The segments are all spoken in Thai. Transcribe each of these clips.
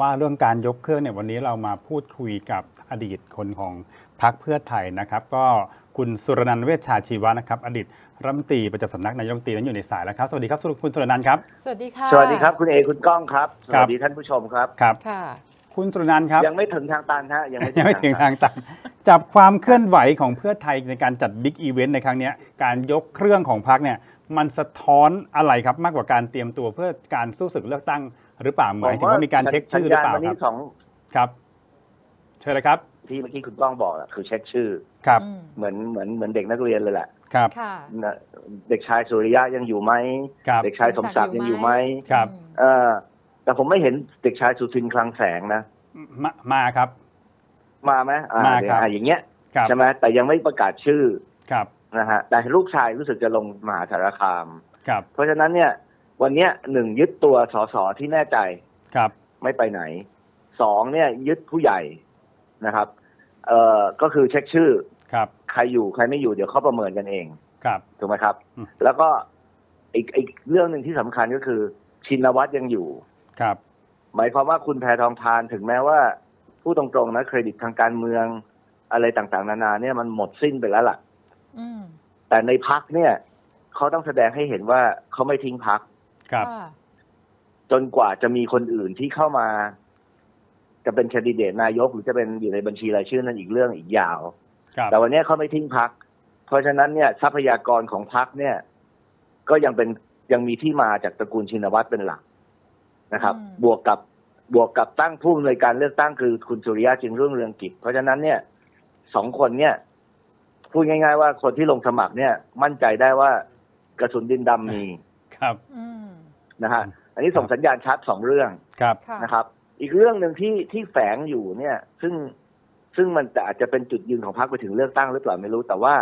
ว่าเรื่องการยกเครื่องเนี่ยวันนี้เรามาพูดคุยกับอดีตคนของพรรคเพื่อไทยนะครับ ก็คุณสุรนันท์เวชชาชีวะนะครับ อดีตรัฐมนตรีประจำสำนักนายกรัฐมนตรีนั้นอยู่ในสายแล้วครับ สวัสดีครับคุณสุรนันท์ครับสวัสดีค่ะ สวัสดีครับคุณเอคุณก้องครับ สครับ วัสดีท่านผู้ชมครับ ครับค่ะ คุณสุรนันท์ครับ ยังไม่ถึงทางตันฮะยังไม่ยังไม่ถึงทางตันจับความเคลื่อนไหวของเพื่อไทยในการจัดบิ๊กอีเวนต์ในครั้งเนี้ยการยกเครื่องของพรรคเนี่ยมันสะท้อนอะไรครับมากกว่าการเตรียมตัวเพื่อการสู้ศึกเลือกตั้ง หรือเปล่าหมายถึงว่ามีการเช็คชื่อหรือเปล่าสัญญณวันครันี้บสองครับเชิญเลยครับที่เมื่อกี้คุณก้องบอกอะคือเช็คชื่อ ครับอืมเหมือนเหมือนเหมือนเด็กนักเรียนเลยแหละครับค่ะนะเด็กชายสุริยะยังอยู่ไหมครับเด็กชายสมศักดิ์ยังอยู่ไหมครับอืมเออแต่ผมไม่เห็นเด็กชายสุทินคลังแสงนะมามาครับ มาไหมอ่ามาเดี๋ยวครับอะอย่างเงี้ยครับใช่ไหมแต่ยังไม่ประกาศชื่อครับนะฮะแต่ลูกชายรู้สึกจะลงมหาสารคามครับ เพราะฉะนั้นเนี่ย วันเนี้ยหนึ่งยึดตัวสสที่แน่ใจครับ ไม่ไปไหนสองเนี่ยยึดผู้ใหญ่นะครับ เอ่อก็คือเช็คชื่อครับ ใครอยู่ใครไม่อยู่เดี๋ยวเขาประเมินกันเองครับถูกไหมครับ อืม แล้วก็อีกอีกเรื่องหนึ่งที่สำคัญก็คือ ชินวัตรยังอยู่ ครับ หมายความว่าคุณแพทองทานถึงแม้ว่าพูดตรงๆนะเครดิตทางการเมืองอะไรต่างๆ นานาเนี่ยมันหมดสิ้นไปแล้วล่ะ อืมแต่ในพักเนี่ยเขาต้องแสดงให้เห็นว่าเขาไม่ทิ้งพัก ครับค่ะจนกว่าจะมีคนอื่นที่เข้ามา จะเป็นแคนดิเดตนายกหรือจะเป็นอยู่ในบัญชีรายชื่อนั่นอีกเรื่องอีกยาว ครับแต่วันนี้เขาไม่ทิ้งพัก เพราะฉะนั้นเนี่ยทรัพยากรของพักเนี่ย ก็ยังเป็นยังมีที่มาจากตระกูลชินวัตรเป็นหลักนะครับบวกกับบวกกับตั้งผู้อำนวยการเลือกตั้งคือคุณสุริยะจึงรุ่งเรืองกิจ เพราะฉะนั้นเนี่ยสองคนเนี่ยพูดง่าย ๆ ว่าคนที่ลงสมัครเนี่ย มั่นใจได้ว่ากระสุนดินดำมี ครับ อืม นะฮะอันนี้ส่งสัญญาณชัดสองเรื่องครับค่ะนะครับ อีกเรื่องหนึ่งที่ที่แฝงอยู่เนี่ย ซึ่งซึ่งมันอาจจะเป็นจุดยืนของพรรคไปถึงเลือกตั้งหรือเปล่าไม่รู้ แต่ว่า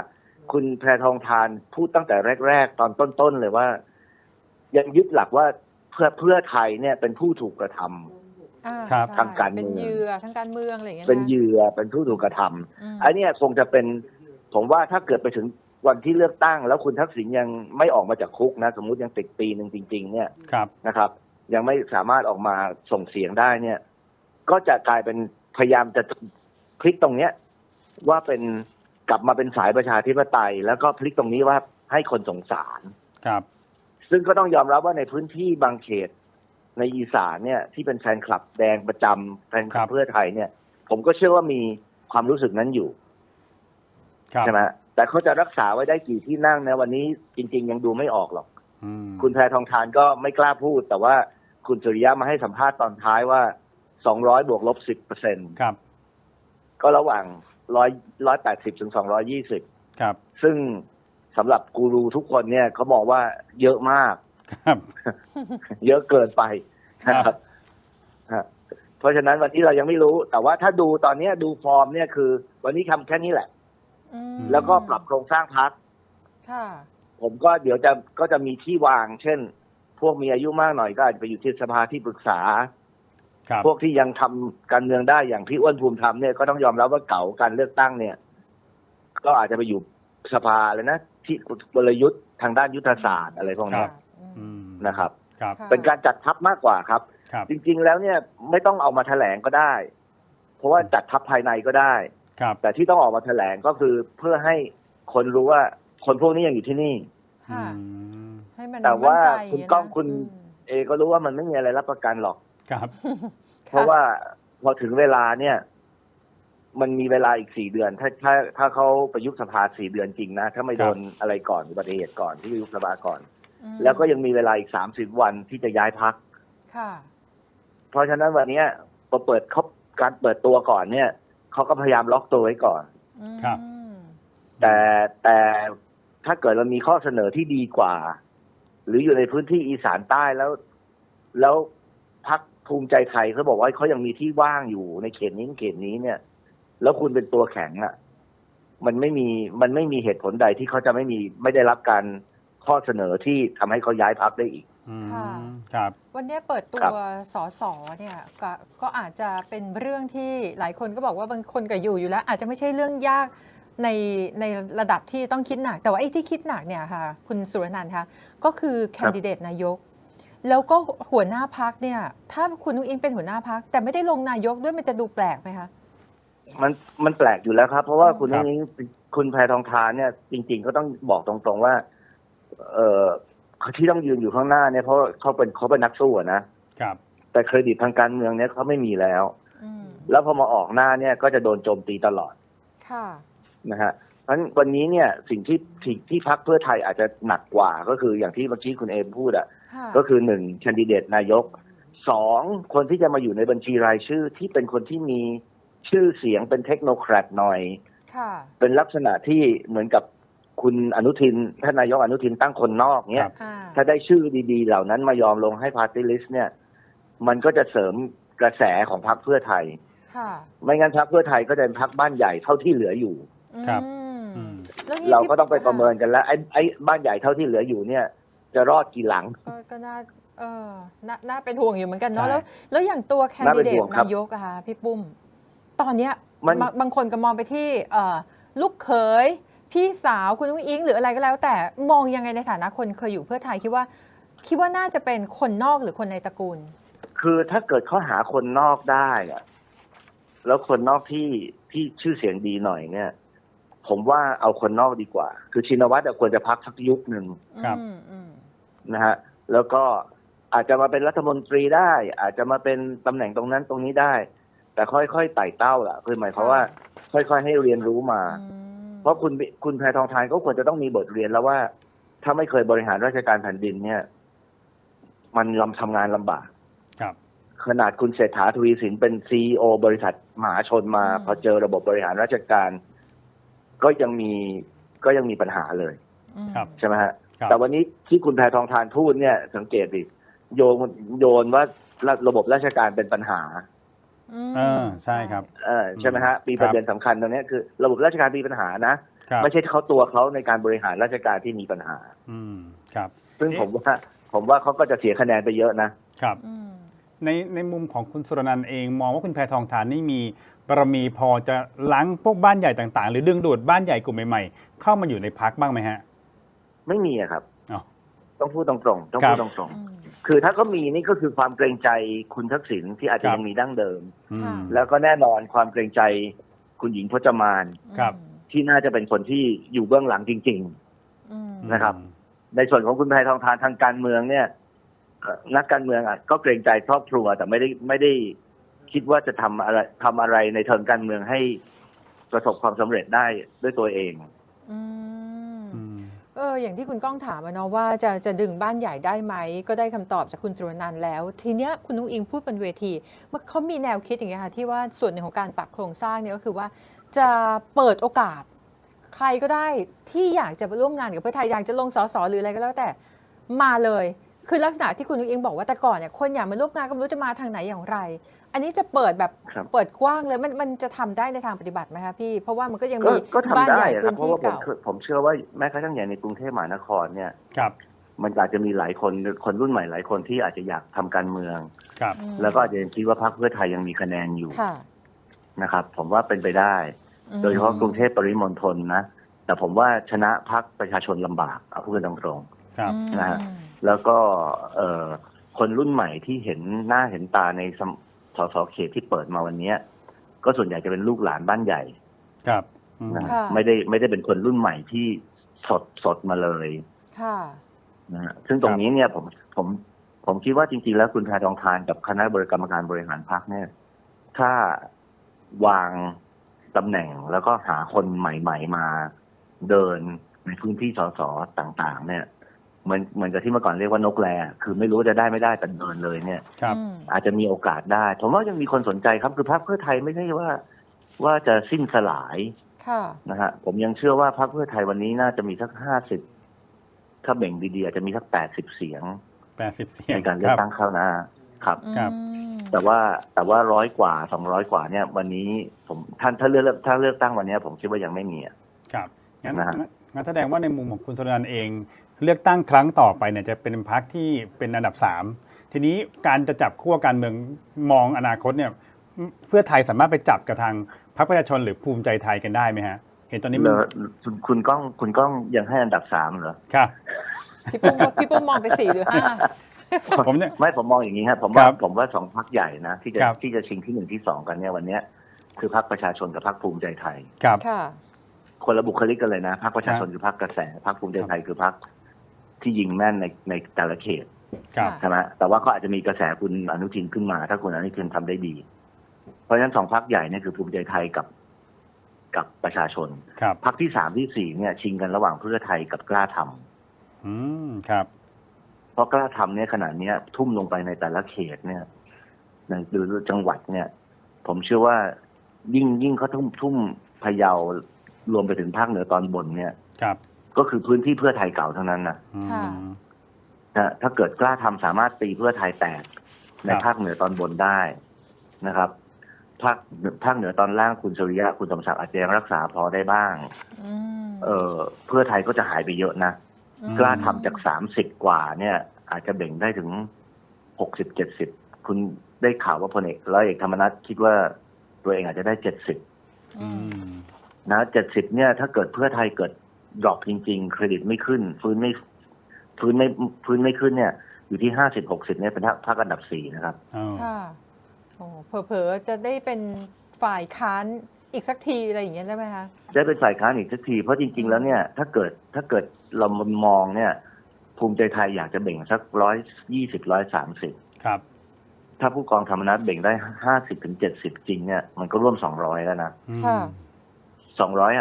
คุณแพรทองทานพูดตั้งแต่แรก ๆ ตอนต้นๆเลยว่า ยังยึดหลักว่าเพื่อเพื่อไทยเนี่ยเป็นผู้ถูกกระทำอ่าครับ ใช่ทางการเมือง เป็นเหยื่อทางการเมืองอะไรอย่างเงี้ยเป็นนะเหยื่อเป็นผู้ถูกกระทำมอันเนี้ยคงจะเป็นผมว่าถ้าเกิดไปถึง วันที่เลือกตั้งแล้วคุณทักษิณยังไม่ออกมาจากคุกนะ สมมุติยังติดปีหนึ่งจริง ๆ เนี่ยครับนะครับ ยังไม่สามารถออกมาส่งเสียงได้เนี่ย ก็จะกลายเป็นพยายามจะพลิกตรงเนี้ย ว่าเป็นกลับมาเป็นสายประชาธิปไตย แล้วก็พลิกตรงนี้ว่าให้คนสงสารครับ ซึ่งก็ต้องยอมรับว่าในพื้นที่บางเขต ในอีสานเนี่ย ที่เป็นแฟนคลับแดงประจำแฟนคลัครับบเพื่อไทยเนี่ย ผมก็เชื่อว่ามีความรู้สึกนั้นอยู่ครับใช่ไหม แต่เขาจะรักษาไว้ได้กี่ที่นั่งนะวันนี้จริง ๆ ยังดูไม่ออกหรอกอืมคุณแพรทองทานก็ไม่กล้าพูด แต่ว่าคุณสุริยะมาให้สัมภาษณ์ตอนท้ายว่า200บวกลบ10เปอร์เซ็นครับก็ระหว่าง100 180ถึง220ครับซึ่งสำหรับกูรูทุกคนเนี่ยเขาบอกว่าเยอะมากครับเยอะเกินไปนะครับฮะเพราะฉะนั้นวันนี้เรายังไม่รู้ แต่ว่าถ้าดูตอนเนี้ยดูฟอร์มเนี่ยคือ วันนี้ทำแค่นี้แหละ อืมแล้วก็ปรับโครงสร้างพัก ค่ะ ผมก็เดี๋ยวจะก็จะมีที่วาง เช่น พวกมีอายุมากหน่อยก็อาจจะไปอยู่ที่สภาที่ปรึกษา ครับ พวกที่ยังทำการเมืองได้อย่างพี่อ้วนภูมิธรรมเนี่ยก็ต้องยอมรับว่าเก่าการเลือกตั้งเนี่ย ก็อาจจะไปอยู่สภาเลยนะที่กลยุทธ์ทางด้านยุทธศาสตร์อะไรพวกครันี้บอืมอืมนะครับ ครับค่ะเป็นการจัดทัพมากกว่าครับ ครับ จริงๆแล้วเนี่ยไม่ต้องเอามาแถลงก็ได้ เพราะว่าจัดทัพภายในก็ได้ ครับแต่ที่ต้องออกมาแถลงก็คือเพื่อให้คนรู้ว่าคนพวกนี้ยังอยู่ที่นี่ ค่ะ อืมให้มันแต่ว่ามั่นใจคุณย่างก้องนะคุณอืมเอก็รู้ว่ามันไม่มีอะไรรับประกันหรอก ครับ เพราะว่าพอถึงเวลาเนี่ย มันมีเวลาอีกสี่เดือน ถ้าถ้าถ้าเขาประยุบสภาสี่เดือนจริงนะ ถ้าไม่ครัโดบนอะไรก่อนอุบัติเหตุก่อนที่ประยุบสภาก่อน อืมแล้วก็ยังมีเวลาอีกสามสิบวันที่จะย้ายพัก ค่ะ เพราะฉะนั้นวันเนี้ยพอเปิดเขาการเปิดตัวก่อนเนี่ย เขาก็พยายามล็อกตัวไว้ก่อนอืมครับแต่แต่ถ้าเกิดเรามีข้อเสนอที่ดีกว่า หรืออยู่ในพื้นที่อีสานใต้แล้ว แล้วพักภูมิใจไทยเขาบอกว่าเขายังมีที่ว่างอยู่ในเขตนี้เขตนี้เนี่ย แล้วคุณเป็นตัวแข็งอะ่ะ มันไม่มีมันไม่มีเหตุผลใดที่เขาจะไม่มีไม่ได้รับการข้อเสนอที่ทำให้เขาย้ายพักได้อีก อืมค่ะ ครับ วันนี้เปิดตัครัวบ สอสอเนี่ยก็ก็อาจจะเป็นเรื่องที่หลายคนก็บอกว่าบางคนก็อยู่อยู่แล้ว อาจจะไม่ใช่เรื่องยากในในระดับที่ต้องคิดหนัก แต่ว่าไอ้ที่คิดหนักเนี่ยค่ะ คุณสุรนันท์คะก็คือแคนดิเดตนายก แล้วก็หัวหน้าพักเนี่ย ถ้าคุณนุ้งอิงเป็นหัวหน้าพัก แต่ไม่ได้ลงนายกด้วยมันจะดูแปลกไหมคะ มันมันแปลกอยู่แล้วครับ เพราะว่าคุณครับนี้คุณแพทองทานเนี่ย จริง ๆ ก็ต้องบอกตรงๆว่า เออ ที่ต้องยืนอยู่ข้างหน้าเนี่ยเพราะเขาเป็นเขาเป็นนักสู้อะนะครับ แต่เครดิตทางการเมืองเนี่ยเขาไม่มีแล้วอืมแล้วพอมาออกหน้าเนี่ยก็จะโดนโจมตีตลอดค่ะนะฮะเพราะฉะนั้นวันนี้เนี่ยสิ่งที่ที่ที่พักเพื่อไทยอาจจะหนักกว่าก็คืออย่างที่เมื่อกี้คุณเอมพูดอะค่ะก็คือหนึ่งแคนดิเดตนายกสองคนที่จะมาอยู่ในบัญชีรายชื่อที่เป็นคนที่มีชื่อเสียงเป็นเทคโนแครดหน่อยค่ะเป็นลักษณะที่เหมือนกับ คุณอนุทินท่านนายกอนุทินตั้งคนนอกเนี่ยครับอ่าถ้าได้ชื่อดีๆ เหล่านั้นมายอมลงให้พาร์ตี้ลิสต์เนี่ย มันก็จะเสริมกระแสของพรรคเพื่อไทยค่ะไม่งั้นพรรคเพื่อไทยก็จะเป็นพรรคบ้านใหญ่เท่าที่เหลืออยู่ครับอืมอืมแล้วนี่เราพี่ก็ต้องไปประเมินกันแล้วไอ้ไอ้บ้านใหญ่เท่าที่เหลืออยู่เนี่ย จะรอดกี่หลังก็ก็น่าเออน่าน่าเป็นห่วงอยู่เหมือนกันเนาะใช่แล้ว แล้วอย่างตัวแคนน่าเป็ดินเดห่ตวงครับนายกอะค่ะพี่ปุ้ม ตอนเนี้ยมันบางบางคนก็มองไปที่เอ่อลูกเขย พี่สาวคุณนุ้งอิงหรืออะไรก็แล้ว แต่มองยังไงในฐานะคนเคยอยู่เพื่อไทยคิดว่า คิดว่าน่าจะเป็นคนนอกหรือคนในตระกูล คือถ้าเกิดเขาหาคนนอกได้อะแล้วคนนอกที่ที่ชื่อเสียงดีหน่อยเนี่ย ผมว่าเอาคนนอกดีกว่า คือชินวัตรอะควรจะพักสักยุคหนึ่งครับอืมอืมนะฮะ แล้วก็อาจจะมาเป็นรัฐมนตรีได้ อาจจะมาเป็นตำแหน่งตรงนั้นตรงนี้ได้ แต่ค่อยๆไต่เต้าล่ะ คือหมายความว่า ค่อยๆให้เรียนรู้มาอืม เพราะคุณคุณแพทองทานก็ควรจะต้องมีบทเรียนแล้วว่า ถ้าไม่เคยบริหารราชการแผ่นดินเนี่ย มันลำทำงานลำบากครับขนาดคุณเศรษฐาทวีสินเป็นซีอบริษัทมหาชนมา พอเจอระบบบริหารราชการ ก็ยังมีก็ยังมีปัญหาเลยอืมครับใช่ไหมฮะครับแต่วันนี้ที่คุณแพทองทานพูดเนี่ย สังเกตดิโยนโยนว่าระระบบราชการเป็นปัญหาม เออใช่ครับ เออใช่ไหมฮะมีครับประเด็นสำคัญตรงเนี้ยคือ ระบบราชการมีปัญหานะครับไม่ใช่เขาตัวเขาในการบริหารราชการที่มีปัญหา อืมครับ ซึ่งเอ๊ะผมว่าผมว่าเขาก็จะเสียคะแนนไปเยอะนะครับอืมในในมุมของคุณสุรนันท์เองมองว่าคุณแพทองทานนี่มีบารมีพอจะล้างพวกบ้านใหญ่ต่างๆ หรือดึงดูดบ้านใหญ่กลุ่มใหม่ๆ เข้ามาอยู่ในพักบ้างไหมฮะ ไม่มีอะครับอ๋อ ต้องพูดตรงๆต้องครัพูบดตรงอืมๆคือถ้าเขามีนี่ก็คือความเกรงใจคุณทักษิณที่อาจจะครับยังมีดั้งเดิมอืมค่ะแล้วก็แน่นอนความเกรงใจคุณหญิงพจมานครับที่น่าจะเป็นคนที่อยู่เบื้องหลังจริงอืมนะครับๆในส่วนของคุณแพทองทานทางการเมืองเนี่ยเอ่อนักการเมืองอะก็เกรงใจครอบครัว แต่ไม่ได้ไม่ได้คิดว่าจะทำอะไรทำอะไรในเชิงการเมืองให้ประสบความสำเร็จได้ด้วยตัวเองอืมอืม เอออย่างที่คุณก้องถามอะเนาะว่าจะจะดึงบ้านใหญ่ได้ไหม ก็ได้คำตอบจากคุณจุรนันท์แล้ว ทีเนี้ยคุณนุ้งอิงพูดบนเวทีว่าเขามีแนวคิดอย่างเงี้ยค่ะที่ว่าส่วนหนึ่งของการปรับโครงสร้างเนี่ยก็คือว่าจะเปิดโอกาส ใครก็ได้ที่อยากจะไปร่วมงานกับเพื่อไทยอยากจะลงสสหรืออะไรก็แล้วแต่มาเลย คือลักษณะที่คุณนุ้งอิงบอกว่าแต่ก่อนเนี่ยคนอยากมาร่วมงานก็ไม่รู้จะมาทางไหนอย่างไร อันนี้จะเปิดแบบครับ เปิดกว้างเลยมันมันจะทำได้ในทางปฏิบัติไหมคะพี่ เพราะว่ามันก็ยังก็มีก็ทำบ้านได้ใหญ่อะคพื้รับนเพราะที่ว่าผมเก่า ผมเชื่อว่าแม้กระทั่งอย่างในกรุงเทพมหานครเนี่ย ครับมันอาจจะมีหลายคนคนรุ่นใหม่หลายคนที่อาจจะอยากทำการเมือง ครับอืมแล้วก็อาจจะยังคิดว่าพรรคเพื่อไทยยังมีคะแนนอยู่ค่ะนะครับ ผมว่าเป็นไปได้ อืมโดยเฉพาะกรุงเทพปริมณฑลนะ แต่ผมว่าชนะพรรคประชาชนลำบากเอาพูดกันตรงๆ ครับอืมนะฮะ แล้วก็เอ่อคนรุ่นใหม่ที่เห็นหน้าเห็นตาในสม สสเขตที่เปิดมาวันเนี้ย ก็ส่วนใหญ่จะเป็นลูกหลานบ้านใหญ่ครับอืมนะฮะค่ะ ไม่ได้ไม่ได้เป็นคนรุ่นใหม่ที่สดสดมาเลยค่ะ นะฮะซึ่งตรงนี้เนี่ยผมผมผมคิดว่าจริงๆ แล้วคุณแพทองทานกับคณะบริกรรมการบริหารพรรคเนี่ย ถ้าวางตำแหน่งแล้วก็หาคนใหม่ ๆ มาเดินในพื้นที่สสต่าง ๆ เนี่ย เหมือนเหมือนกับที่เมื่อก่อนเรียกว่านกแรคือไม่รู้ว่าจะได้ไม่ได้แต่เดินเลยเนี่ย ครับ อืมอาจจะมีโอกาสได้ ผมว่ายังมีคนสนใจครับ คือพรรคเพื่อไทยไม่ใช่ว่า ว่าจะสิ้นสลายค่ะ นะฮะผมยังเชื่อว่าพรรคเพื่อไทยวันนี้น่าจะมีสักห้าสิบถ้าเบ่งดีๆอาจจะมีสักแปดสิบเสียง แปดสิบเสียงในการเลือคกรับ ตั้งเข้าหน้าครับ ครับ อืมแต่ว่าแต่ว่าร้อยกว่าสองร้อยกว่าเนี่ย วันนี้ผมท่านถ้าเลือกถ้าเลือกตั้งวันนี้ผมคิดว่ายังไม่มีอะครับงั้นนะฮะ งั้นแสดงว่าในมุมของคุณสุรนันท์เอง เลือกตั้งครั้งต่อไปเนี่ยจะเป็นพรรคที่เป็นอันดับสามทีนี้การจะจับขั้วการเมืองมองอนาคตเนี่ยเพื่อไทยสามารถไปจับกับทางพรรคประชาชนหรือภูมิใจไทยกันได้ไหมฮะ เห็นตอนนี้มันแล้วคุณคุณก้องคุณก้องยังให้อันดับสามเหรอครับพี่ปุ้มว่าพี่ปุ้มมองไปสี่หรือห้าผมเนี่ยไม่ผมมองอย่างนี้ครับผมว่าครับผมว่าสองพักใหญ่นะ ที่จะครับที่จะชิงที่หนึ่งที่สองกันเนี่ยวันเนี้ยคือพักประชาชนกับพักภูมิใจไทยครับค่ะคนละบุคลิกกันเลยนะพักประชาชนคือพักกระแสพักภูมิใจไทยคือพัก ที่ยิงแม่นในในแต่ละเขตครับ ใช่ไหมแต่ว่าก็อาจจะมีกระแสคุณอนุทินขึ้นมา ถ้าคุณอนุทินทำได้ดี เพราะฉะนั้นสองพักใหญ่เนี่ยคือภูมิใจไทยกับกับประชาชนครับ พักที่สามที่สี่เนี่ย ชิงกันระหว่างเพื่อไทยกับกล้าทำอืม ครับ เพราะกล้าทำเนี่ยขนาดเนี้ย ทุ่มลงไปในแต่ละเขตเนี่ยในหรือจังหวัดเนี่ย ผมเชื่อว่ายิ่งยิ่งเขาทุ่มทุ่มพะเยารวมไปถึงภาคเหนือตอนบนเนี่ย ครับ ก็คือพื้นที่เพื่อไทยเก่าทั้งนั้นนะอืมค่ะ นะถ้าเกิดกล้าทำสามารถตีเพื่อไทยแตกในครับภาคเหนือตอนบนได้นะครับ ภาคภาคเหนือตอนล่างคุณสุริยะคุณสมศักดิ์อาจจะยังรักษาพอได้บ้างอืมเออเพื่อไทยก็จะหายไปเยอะนะอืมกล้าทำจากสามสิบกว่า เนี่ย อาจจะเบ่งได้ถึงหกสิบเจ็ดสิบคุณได้ข่าวว่าพลเอกร้อยเอกธรรมนัฐคิดว่าตัวเองอาจจะได้เจ็ดสิบอือืมมนะเจ็ดสิบเนี่ย ถ้าเกิดเพื่อไทยเกิด ดรอปจริง ๆ เครดิตไม่ขึ้น ฟื้นไม่ฟื้นไม่ฟื้นไม่ขึ้นเนี่ย อยู่ที่ห้าสิบหกสิบเนี่ยเป็นภาคอันดับสี่นะครับอ้าวค่ะโอ้เผลอๆจะได้เป็นฝ่ายค้านอีกสักทีอะไรอย่างเงี้ยใช่ไหมคะได้เป็นฝ่ายค้านอีกสักทีเพราะจริง ๆ แล้วเนี่ย ถ้าเกิดถ้าเกิดเรามองเนี่ย ภูมิใจไทยอยากจะเบ่งสักร้อยยี่สิบร้อยสามสิบครับ ถ้าผู้กองธรรมนัฐเบ่งได้ห้าสิบถึงเจ็ดสิบจริงเนี่ยมันก็ร่วมสองร้อยแล้วนะอืมค่ะสองร้อย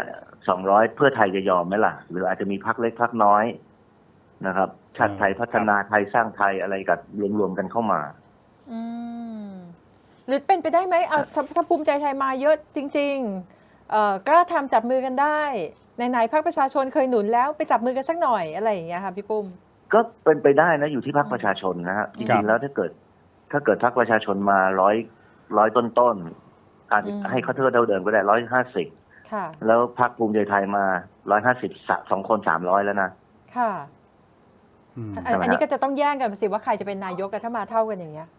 สองร้อยเพื่อไทยจะยอมไหมล่ะ หรืออาจจะมีพักเล็กพักน้อยนะครับ ชาติไทยพัฒนาไทยสร้างไทยอะไรกับรวมๆกันเข้ามา อืมหรือเป็นไปได้ไหมเอาถ้าถ้าภูมิใจไทยมาเยอะจริง ๆ เอ่อกล้าทำจับมือกันได้ไหนๆพรรคประชาชนเคยหนุนแล้วไปจับมือกันสักหน่อยอะไรอย่างเงี้ยค่ะพี่ปุ้ม ก็เป็นไปได้นะอยู่ที่พรรคประชาชนนะฮะจครัริบงๆแล้วถ้าเกิด ถ้าเกิดพรรคประชาชนมาร้อยร้อยต้นๆอาจจะอืมให้เขาเท่าเดิมก็ได้ร้อยห้าสิบ ค่ะ แล้วพรรคภูมิใจไทยมาร้อยห้าสิบสองคนสามร้อยแล้วนะ ค่ะ อืมอันใช่ไหมฮะอันนี้ก็จะต้องแย่งกันสิว่าใครจะเป็นนายกกันถ้ามาเท่ากันอย่างเงี้ย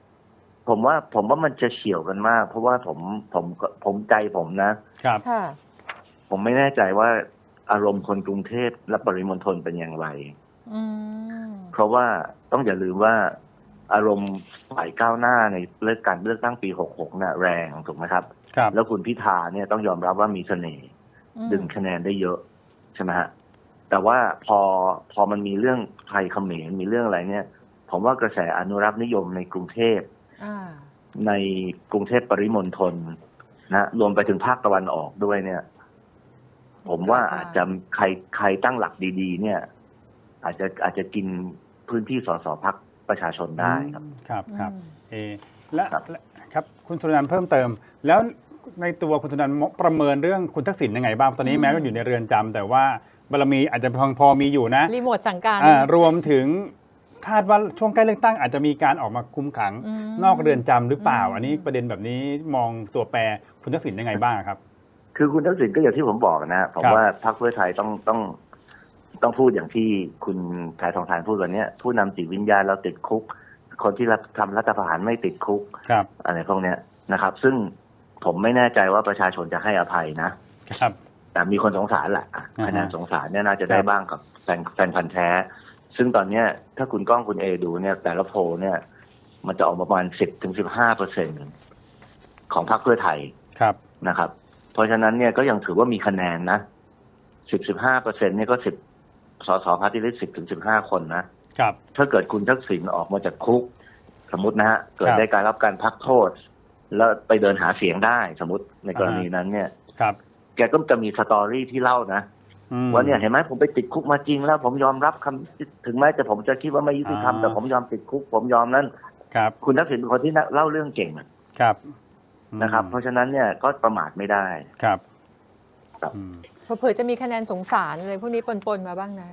ผมว่าผมว่ามันจะเฉียวกันมาก เพราะว่าผมผมผมใจผมนะ ครับ ค่ะ ผมไม่แน่ใจว่าอารมณ์คนกรุงเทพและปริมณฑลเป็นอย่างไร อืม เพราะว่าต้องอย่าลืมว่าอารมณ์ฝ่ายก้าวหน้าในเลือกการเลือกตั้งปี 66 น่ะแรงถูกไหมครับครับ แล้วคุณพิธาเนี่ยต้องยอมรับว่ามีเสน่ห์อืมดึงคะแนนได้เยอะใช่ไหมฮะแต่ว่าพอพอมันมีเรื่องไทยเขมรมีเรื่องอะไรเนี่ย ผมว่ากระแสอนุรักษ์นิยมในกรุงเทพอ่าในกรุงเทพปริมณฑลนะรวมไปถึงภาคตะวันออกด้วยเนี่ย ผมว่าอาจจะใครใครตั้งหลักดี ๆ เนี่ย อาจจะอาจจะกินพื้นที่สสพักประชาชนได้ครับ ครับครับอืมเอ และครับ และครับคุณสุนันท์เพิ่มเติม แล้วในตัวคุณสุนันท์ประเมินเรื่องคุณทักษิณยังไงบ้างตอนนี้อืมแม้ว่าอยู่ในเรือนจำแต่ว่าบารมีอาจจะพอพอมีอยู่นะรีโมทสั่งการ อ่ารวมถึงคาดว่าช่วงใกล้เลือกตั้งอาจจะมีการออกมาคุมขังอืม นอกเรือนจำหรือเปล่าอืมอันนี้ประเด็นแบบนี้มองตัวแปรคุณทักษิณยังไงบ้างครับ คือคุณทักษิณก็อย่างที่ผมบอกนะผมครับ ว่าพรรคเพื่อไทยต้องต้อง ต้องพูดอย่างที่คุณแพทองทานพูดวันเนี้ยผู้นำจิตวิญญาณเราติดคุก คนที่รับทำรัฐประหารไม่ติดคุกครับอะไรพวกเนี้ยนะครับ ซึ่งผมไม่แน่ใจว่าประชาชนจะให้อภัยนะ ครับแต่มีคนสงสารแหละอะอ่าฮะคะแนนสงสารเนี่ยน่าจะได้ครับบ้างกับแฟนแฟนพันธ์แท้ ซึ่งตอนเนี้ยถ้าคุณก้องคุณเอดูเนี่ย แต่ละโพลเนี่ย มันจะออกมาประมาณสิบถึงสิบห้าเปอร์เซ็นของพรรคเพื่อไทยครับนะครับ เพราะฉะนั้นเนี่ยก็ยังถือว่ามีคะแนนนะสิบสิบห้าเปอร์เซ็นเนี่ยก็สิบสสพัที่ได้สิบถึงสิบห้าคนนะ ครับถ้าเกิดคุณทักษิณออกมาจากคุก สมมตินะฮะเกิดครับได้การรับการพักโทษ แล้วไปเดินหาเสียงได้สมมติในกรณีนั้นเนี่ยครับ แกก็จะมีสตอรี่ที่เล่านะอืมว่าเนี่ยเห็นไหมผมไปติดคุกมาจริงแล้ว ผมยอมรับคำถึงแม้จะผมจะคิดว่าไม่ยุติธรรมอ่าแต่ผมยอมติดคุก ผมยอมนั้นครับ คุณทักษิณเป็นคนที่เล่าเรื่องเก่งอะครับนะครับ เพราะฉะนั้นเนี่ยก็ประมาทไม่ได้ครับครับอืมเผื่อๆจะมีคะแนนสงสารอะไรพวกนี้ปนๆมาบ้างนะ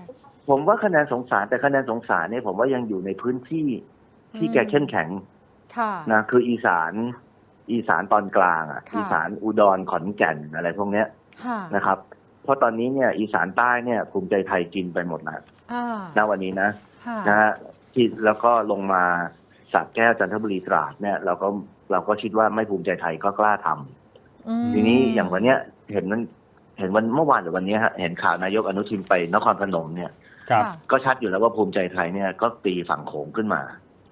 ผมว่าคะแนนสงสารแต่คะแนนสงสารเนี่ยผมว่ายังอยู่ในพื้นที่ที่อืมแกเข้มแข็งค่ะนะคืออีสานอีสานตอนกลางอะค่ะ อีสานอุดรขอนแก่นอะไรพวกเนี้ยค่ะนะครับ เพราะตอนนี้เนี่ยอีสานใต้เนี่ยภูมิใจไทยกินไปหมดแล้วอ่าณวันนี้นะค่ะนะฮะที่แล้วก็ลงมาสระแก้วจันทบุรีตราดเนี่ย เราก็เราก็คิดว่าไม่ภูมิใจไทยก็กล้าทำอืมทีนี้อย่างวันเนี้ยเห็นมันเห็นวันเมื่อวานหรือวันเนี้ยฮะเห็นข่าวนายกอนุทินไปนครพนมเนี่ยครับค่ะ ก็ชัดอยู่แล้วว่าภูมิใจไทยเนี่ยก็ตีฝั่งโขงขึ้นมา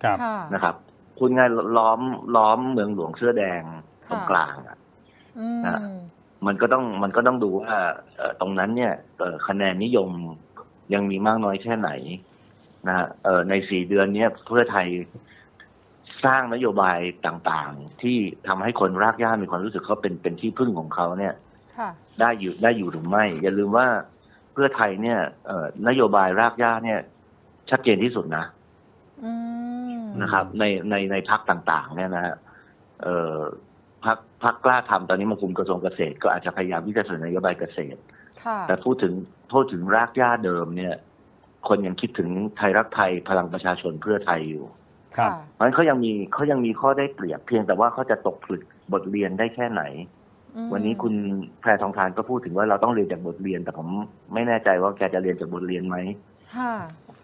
ครับค่ะนะครับคุณง่ายล้อมล้อมเมืองหลวงเสื้อแดงตรงค่ะกลางอะอืมอะมันก็ต้องมันก็ต้องดูว่าเอ่อตรงนั้นเนี่ยเอ่อคะแนนนิยมยังมีมากน้อยแค่ไหนนะฮะเอ่อในสี่เดือนเนี้ยเพื่อไทยสร้างนโยบายต่างๆ ที่ทำให้คนรากหญ้ามีความรู้สึกเขาเป็นเป็นที่พึ่งของเขาเนี่ยค่ะได้อยู่ได้อยู่หรือไม่ อย่าลืมว่าเพื่อไทยเนี่ยเอ่อนโยบายรากหญ้าเนี่ย ชัดเจนที่สุดนะอืมนะครับ ในในในพักต่างๆ เนี่ยนะฮะเอ่อพักพักกล้าทำตอนนี้มาคุมกระทรวงเกษตร ก็อาจจะพยายามที่จะเสนอนโยบายเกษตรค่ะแต่พูดถึงพูดถึงรากหญ้าเดิมเนี่ย คนยังคิดถึงไทยรักไทยพลังประชาชนเพื่อไทยอยู่ครับค่ะเพราะฉะนั้นเขายังมีเขายังมีข้อได้เปรียบเพียงแต่ว่าเขาจะตกผลึกบทเรียนได้แค่ไหนอืม วันนี้คุณแพรทองทานก็พูดถึงว่าเราต้องเรียนจากบทเรียน แต่ผมไม่แน่ใจว่าแกจะเรียนจากบทเรียนไหมค่ะ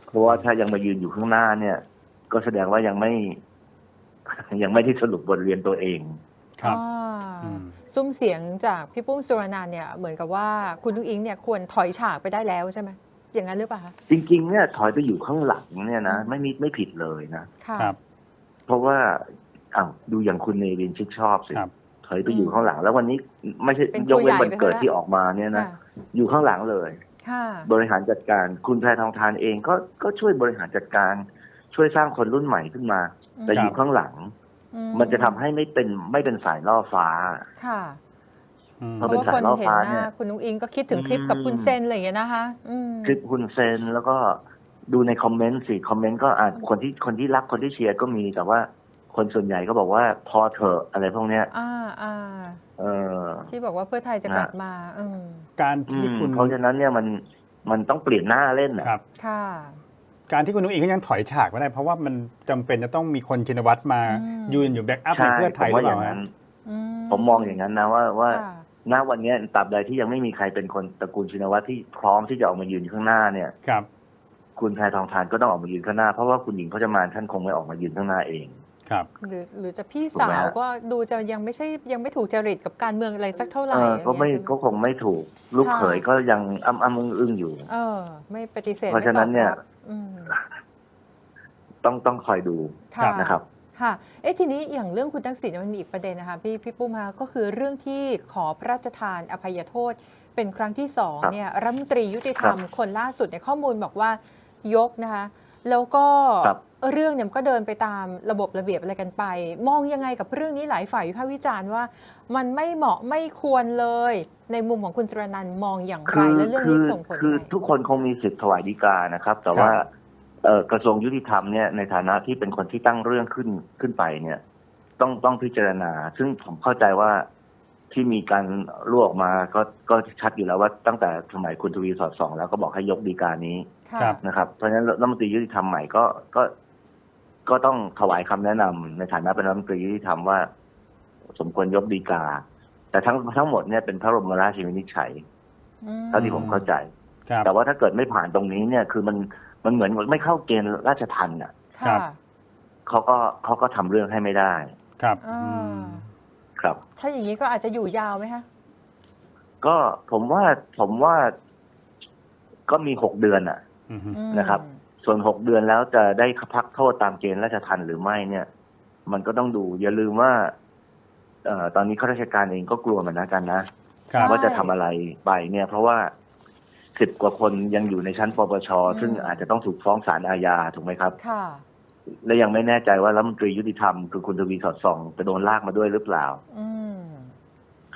เพราะว่าถ้ายังมายืนอยู่ข้างหน้าเนี่ย ก็แสดงว่ายังไม่ ยังไม่ได้สรุปบทเรียนตัวเองครับอ่าอืมซุ้มเสียงจากพี่ปุ้มสุรนันท์เนี่ยเหมือนกับว่าคุณนุ้งอิงเนี่ยควรถอยฉากไปได้แล้วใช่ไหมอย่างนั้นหรือเปล่าคะจริง ๆ เนี่ยถอยไปอยู่ข้างหลังเนี่ยนะอืมไม่มีไม่ผิดเลยนะค่ะครับ เพราะว่าอ้าวดูอย่างคุณเนวินชิดชอบสิครับถอ ยไปอยู่ข้างหลัง แล้ววันนี้ไม่ใช่เป็นคยรูกเว้นใหญ่วันเกิดไปซะที่ออกมาเนี่ยนะค่ะอยู่ข้างหลังเลยค่ะบริหารจัดการคุณแพรทองทานเองก็ก็ช่วยบริหารจัดการ ช่วยสร้างคนรุ่นใหม่ขึ้นมา แต่ครับอยู่ข้างหลังอืมันจะทำให้ไม่เป็นไม่เป็นสายล่อฟ้าค่ะอืมเพพอราะเป็นว่าคนสายล่อเห็นฟ้าหเนี่น้ายคุณนุ้งอิงก็คิดถึงคลิปกับอืมคุณเซนอะไรอย่างเงี้ยนะคะอืมคลิปคุณเซนแล้วก็ดูในคอมเมนต์สิคอมเมนต์ก็อ่านคนที่คนที่รักคนที่เชียร์ก็มีแต่ว่า คนส่วนใหญ่ก็บอกว่าพอเถอะอะไรพวกเนี้ย อ่าอ่าเออ ที่บอกว่าเพื่อไทยจะกลับมาอืมการอืที่มคุณเพราะฉะนั้นเนี่ยมันมันต้องเปลี่ยนหน้าเล่นนะครับ ค่ะ การที่คุณนุ้งอิงเขายังถอยฉากไม่ได้ เพราะว่ามันจำเป็นจะต้องมีคนชินวัตรมาอืม ยืนอยู่แบ็กอัพในใช่เพื่อไทผมยหรือว่าเปอย่าล่างนั้นฮะอืผมมองอย่างนั้นนะว่าว่าค่ะณวันเนี้ยตราบใดที่ยังไม่มีใครเป็นคนตระกูลชินวัตรที่พร้อมที่จะออกมายืนข้างหน้าเนี่ย ครับ คุณแพรทองทานก็ต้องออกมายืนข้างหน้าเพราะว่าคุณหญิงพจมานท่านคงไม่ออกมายืนข้างหน้าเอง ครับหรือหรือจะพี่ถูกไหมสาวฮะก็ดูจะยังไม่ใช่ยังไม่ถูกจริตกับการเมืองอะไรสักเท่าไหร่เออก็ไม่อย่างเงี้ยก็คงไม่ถูก ลูกค่ะเขยก็ยังอ้ำอ้ำอึ้งอึ้งอยู่ เออ ไม่ปฏิเสธเพราะฉะนั้นเนี่ยไม่ตอบรับอืมต้องต้องคอยดูค่ะนะครับค่ะ เอ๊ะทีนี้อย่างเรื่องคุณทักษิณเนี่ยมันมีอีกประเด็นนะคะพี่พี่ปุ้มคะก็คือเรื่องที่ขอพระราชทานอภัยโทษ เป็นครั้งที่สองครับเนี่ยรัฐมนตรียุติธรรมครับคนล่าสุดในยข้อมูลบอกว่ายกนะคะ แล้วก็ครับ เรื่องเนี่ยมันก็เดินไปตามระบบระเบียบอะไรกันไป มองยังไงกับเรื่องนี้หลายฝ่ายวิพากษ์วิจารณ์ว่า มันไม่เหมาะไม่ควรเลย ในมุมของคุณจรนันท์มองอย่างไรคือและเรื่องคืนี้อส่งผลคือยังไงทุกคนคงมีสิทธิ์ถวายดีกานะครับ แต่ครับว่าเอ่อกระทรวงยุติธรรมเนี่ยในฐานะที่เป็นคนที่ตั้งเรื่องขึ้นขึ้นไปเนี่ย ต้องต้องพิจารณา ซึ่งผมเข้าใจว่า ที่มีการรั่วออกมาก็ก็ชัดอยู่แล้วว่าตั้งแต่สมัยคุณทวีสอดส่อง แล้วก็บอกให้ยกดีกานี้ค่ะครับ นะครับ เพราะฉะนั้นรัฐมนตรียุติธรรมใหม่ก็ก็ก็ต้องถวายคำแนะนำในฐานะเป็นรัฐมนตรียุติธรรมว่า สมควรยกดีกา แต่ทั้งทั้งหมดเนี่ยเป็นพระบรมราชวินิจฉัยอืมเท่าที่ผมเข้าใจครับแต่ว่าถ้าเกิดไม่ผ่านตรงนี้เนี่ย คือมันมันเหมือนไม่เข้าเกณฑ์ราชทันอะครัค่ะบเขาก็เขาก็ทำเรื่องให้ไม่ได้ ครับอ่าอืม ครับ ถ้าอย่างนี้ก็อาจจะอยู่ยาวไหมคะก็ผมว่าผมว่าก็มีหกเดือนอะ อืมอืมนะครับส่วนหกเดือนแล้วจะได้พักโทษตามเกณฑ์ราชทันหรือไม่เนี่ย มันก็ต้องดูอย่าลืมว่าเอ่อตอนนี้ข้าราชการเองก็กลัวเหมือนกันนะ ครับว่าจะทำอะไรไปเนี่ย เพราะว่าสิบกว่าคนยังอยู่ในชั้นปปช อืม ซึ่งอาจจะต้องถูกฟ้องศาลอาญาถูกไหมครับ ค่ะ และยังไม่แน่ใจว่ารัฐมนตรียุติธรรมคือคุณทวีสอดส่องจะโดนลากมาด้วยหรือเปล่าอืม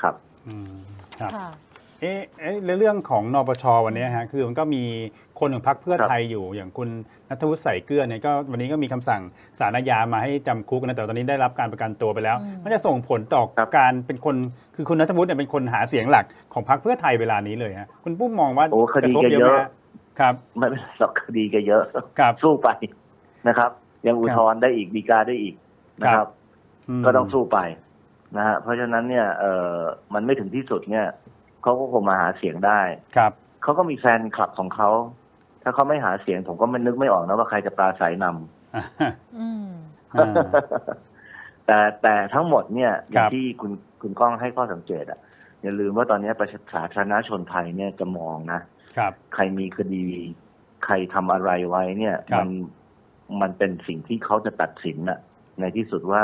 ครับ อืมครับ ค่ะ เอ๊ะเอ๊ะแล้วเรื่องของนปชวันนี้ฮะคือมันก็มีคนของพรรคเพื่อครับไทยอยู่อย่างคุณนัทวุฒิใส่เกลือเนี่ยก็วันนี้ก็มีคำสั่งศาลอาญามาให้จำคุกนะแต่ตอนนี้ได้รับการประกันตัวไปแล้ว อืม มันจะส่งผลต่อครับการเป็นคนคือคุณนัทวุฒิเนี่ยเป็นคนหาเสียงหลักของพรรคเพื่อไทยเวลานี้เลยฮะคุณปุ้มมองว่าโอ้คดีกระทบแกเยอะเยไหมอะฮะครับไม่เป็นไรหรอกคดีแก็เยอะ ครับ สู้ไปนะครับ ยังอุทธรณ์ได้อีกดีกาได้อีกนะคครัรับบมก็ต้องสู้ไปนะฮะเพราะฉะนั้นเนี่ยเออมันไม่ถึงที่สุดเนี่ยเขาก็คงมาหาเสียงได้ครับเขาก็มีแฟนคลับของเขาถ้าเขาไม่หาเสียงผมก็ไม่นึกไม่ออกนะว่าใครจะปราศัยนำอืมอ่าแต่แต่ทั้งหมดเนี่ยอคย่ารังบที่คุณคุณก้องให้ข้อสังเกตอะอย่าลืมว่าตอนนี้ประชาสาธารณชนไทยเนี่ยจะมองนะครับ ใครมีคดี ใครทำอะไรไว้เนี่ยครับมัน มันเป็นสิ่งที่เขาจะตัดสินน่ะในที่สุดว่า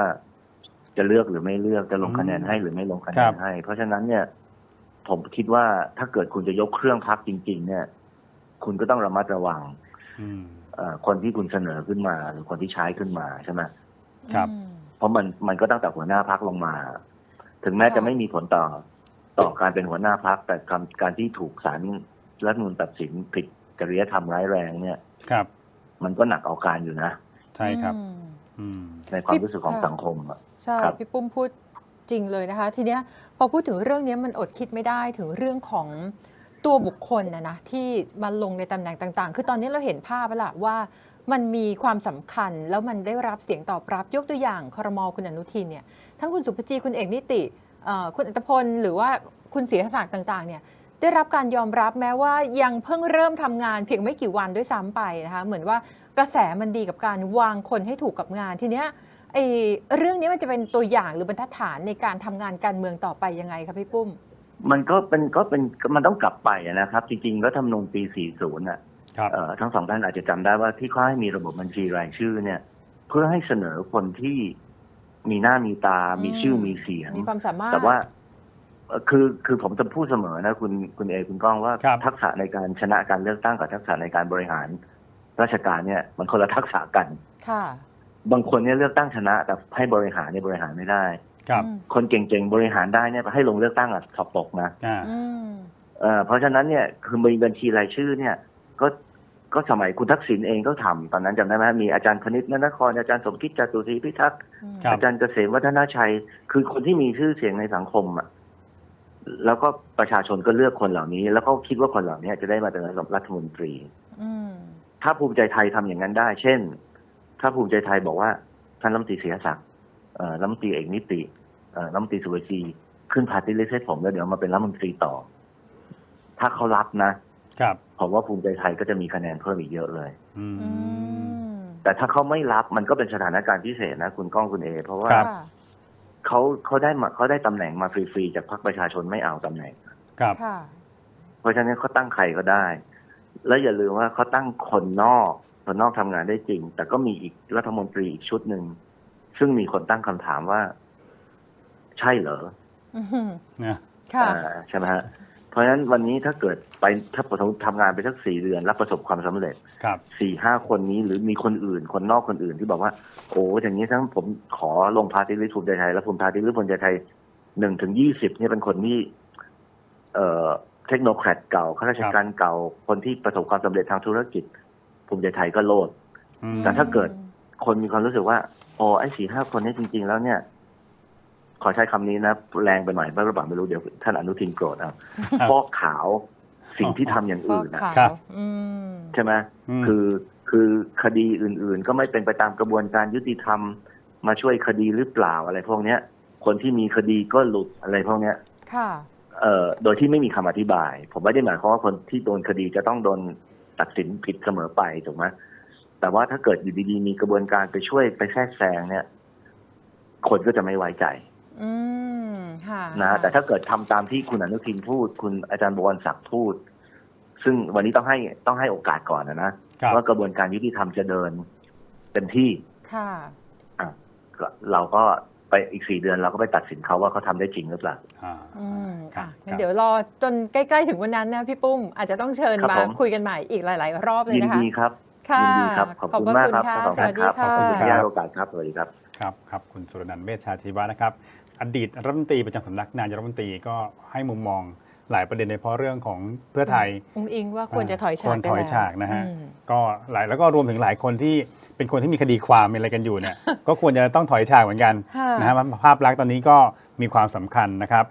จะเลือกหรือไม่เลือกจะลงคะแนนให้หรือไม่ลงคะแนครันบให้ เพราะฉะนั้นเนี่ย ผมคิดว่าถ้าเกิดคุณจะยกเครื่องพักจริง ๆ เนี่ย คุณก็ต้องระมัดระวังอืมเอ่อคนที่คุณเสนอขึ้นมา หรือคนที่ใช้ขึ้นมาใช่ไหมครับอืมเพราะมันมันก็ตั้งแต่หัวหน้าพักลงมา ถึงแม้ค่ะจะไม่มีผลต่อต่อการเป็นหัวหน้าพักแต่การการที่ถูกศาลรัฐธรรมนูลตัดสินผิดจริยธรรมร้ายแรงเนี่ยครับ มันก็หนักเอาการอยู่นะ ใช่ครับอืมอืม ในความรู้สึกของสังคมอะ ใช่ ครับ พี่ปุ้มพูดจริงเลยนะคะ ทีเนี้ยพอพูดถึงเรื่องนี้มันอดคิดไม่ได้ถึงเรื่องของตัวบุคคลนะนะที่มาลงในตำแหน่งต่างๆ คือตอนนี้เราเห็นภาพแล้วล่ะว่ามันมีความสำคัญแล้วมันได้รับเสียงตอบรับยกตัวอย่างครมคุณอนุทินเนี่ยทั้งคุณสุภจีคุณเอกนิติเอ่อคุณอัตพลหรือว่าคุณศรีศักดิ์ต่างๆเนี่ย ได้รับการยอมรับแม้ว่ายังเพิ่งเริ่มทำงานเพียงไม่กี่วันด้วยซ้ำไปนะคะเหมือนว่ากระแสมันดีกับการวางคนให้ถูกกับงานทีเนี้ยไอ้เรื่องนี้มันจะเป็นตัวอย่างหรือบรรทัดฐานในการทำงานการเมืองต่อไปยังไงคะพี่ปุ้ม มันก็เป็นก็เป็นมันต้องกลับไปนะครับ จริงๆรัฐธรรมนูญปี 40น่ะครับเอ่อทั้งสองท่านอาจจะจำได้ว่าที่เขาให้มีระบบบัญชีรายชื่อเนี่ย เพื่อให้เสนอคนที่มีหน้ามีตา มีชื่อมีเสียง มีความสามารถ แต่ว่าเอ่อ คือคือผมจะพูดเสมอนะคุณคุณเอคุณก้องว่าครับทักษะในการชนะการเลือกตั้งกับทักษะในการบริหาร ราชการเนี่ย มันคนละทักษะกัน ค่ะบางคนเนี่ยเลือกตั้งชนะ แต่ให้บริหารเนี่ยบริหารไม่ได้ ครับอืมคนเก่งๆบริหารได้เนี่ยให้ลงเลือกตั้งอะสอบตกนะอ่าอืมเอ่อเพราะฉะนั้นเนี่ยคือมีบัญชีรายชื่อเนี่ย ก็ก็สมัยคุณทักษิณเองก็ทำตอนนั้นจำได้ไหมมีอาจารย์คณิตนนครอาจารย์สมคิดจตุศรีพิทักษ์ครับ อาจารย์เกษมวัฒนาชัย คือคนที่มีชื่อเสียงในสังคมอะ แล้วก็ประชาชนก็เลือกคนเหล่านี้ แล้วก็คิดว่าคนเหล่านี้จะได้มาเป็นรัฐมนตรีอืมถ้าภูมิใจไทยทำอย่างนั้นได้ เช่น ถ้าภูมิใจไทยบอกว่าท่านรัฐมนตรีเสียศักดิ์เอ่อรัฐมนตรีเอกนิติเอ่อรัฐมนตรีสุวจีขึ้นพาร์ตี้ลิสต์ให้ผมแล้วเดี๋ยวมาเป็นรัฐมนตรีต่อ ถ้าเขารับนะครับผมว่าภูมิใจไทยก็จะมีคะแนนเพิ่มอีกเยอะเลยอืมอืมแต่ถ้าเขาไม่รับมันก็เป็นสถานการณ์พิเศษนะ คุณก้องคุณเอ เพราะว่าครับค่ะ เขาเขาได้มาเขาได้ตำแหน่งมาฟรีๆจากพรรคประชาชนไม่เอาตำแหน่ง ครับค่ะเพราะฉะนั้นเขาตั้งใครก็ได้ แล้วอย่าลืมว่าเขาตั้งคนนอกคนนอกทำงานได้จริง แต่ก็มีอีกรัฐมนตรีอีกชุดหนึ่งซึ่งมีคนตั้งคำถามว่า ใช่เหรออืมนะค่ะอ่าใช่ไหมฮะ เพราะฉะนั้นวันนี้ถ้าเกิดไปถ้าผมทำงานไปสักสี่เดือน แล้วประสบความสำเร็จครับสี่ห้าคนนี้หรือมีคนอื่น คนนอกคนอื่นที่บอกว่า โอ้อย่างนี้ทั้งผมขอลงพาร์ตี้ลิสต์ภูมิใจไทยแล้วภูมิพาร์ตี้ลิสต์ภูมิใจไทยหนึ่งถึงยี่สิบเนี่ยเป็นคนที่ เอ่อเทคโนแครดเก่าข้าราชการเก่า คนที่ประสบความสำเร็จทางธุรกิจ ภูมิใจไทยก็โลดอืมแต่ถ้าเกิดคนมีความรู้สึกว่าโอ้ไอ้สี่ห้าคนนี้จริง ๆ แล้วเนี่ย ขอใช้คำนี้นะแรงไปหน่อยไม่รู้เปล่าไม่รู้เดี๋ยวท่านอนุทินโกรธเอาครับฟอกขาวสิ่งที่ทำอย่างฟอกอื่นนะขาครัวบอืมใช่ไหมมคือคือคดีอื่น ๆ ก็ไม่เป็นไปตามกระบวนการยุติธรรมมาช่วยคดีหรือเปล่าอะไรพวกเนี้ย คนที่มีคดีก็หลุดอะไรพวกเนี้ยค่ะเอ่อโดยที่ไม่มีคำอธิบาย ผมไม่ได้หมายความว่าคนที่โดนคดีจะต้องโดนตัดสินผิดเสมอไปถูกไหมแต่ว่าถ้าเกิดอยู่ดีๆมีกระบวนการไปช่วยไปแทรกแซงเนี่ย คนก็จะไม่ไว้ใจ อืมค่ะนะฮะแต่ถ้าเกิดทำตามที่คุณอนุทินพูด คุณอาจารย์บวรศักดิ์พูด ซึ่งวันนี้ต้องให้ต้องให้โอกาสก่อนนะนะครับว่ากระบวนการยุติธรรมจะเดินเต็มที่ค่ะก็เราก็ไปอีกสี่เดือนเราก็ไปตัดสินเขาว่าเขาทำได้จริงหรือเปล่าอ่าอืมครัอะบงั้นเดี๋ยวรอจนใกล้ๆถึงวันนั้นนะพี่ปุ้มอาจจะต้องเชิญครับมาผมคุยกันใหม่อีกหลาย ๆ รอบเลยยินนะคะดีครับค่ะยิดีครับขอบคุณพระมากครับค่ะทั้งสองสท่าวันสคดีรับขอบคุณที่ค่ะให้โอกาสครับสวัสดีครับ ครับครับคุณสุรนันท์เวชชาชีวะนะครับ อดีตรัฐมนตรีประจำสำนักนายกรัฐมนตรีก็ให้มุมมองหลายประเด็นในเพราะเรื่องของเพื่อไทยอุ้งอิงว่าควรจะถอยฉากควรถอยได้แล้วฉากนะฮะอืมก็หลายแล้วก็รวมถึงหลายคนที่เป็นคนที่มีคดีความมีอะไรกันอยู่เนี่ยก็ควรจะต้องถอยฉากเหมือนกันค่ะนะฮะภาพลักษณ์ตอนนี้ก็มีความสำคัญนะครับ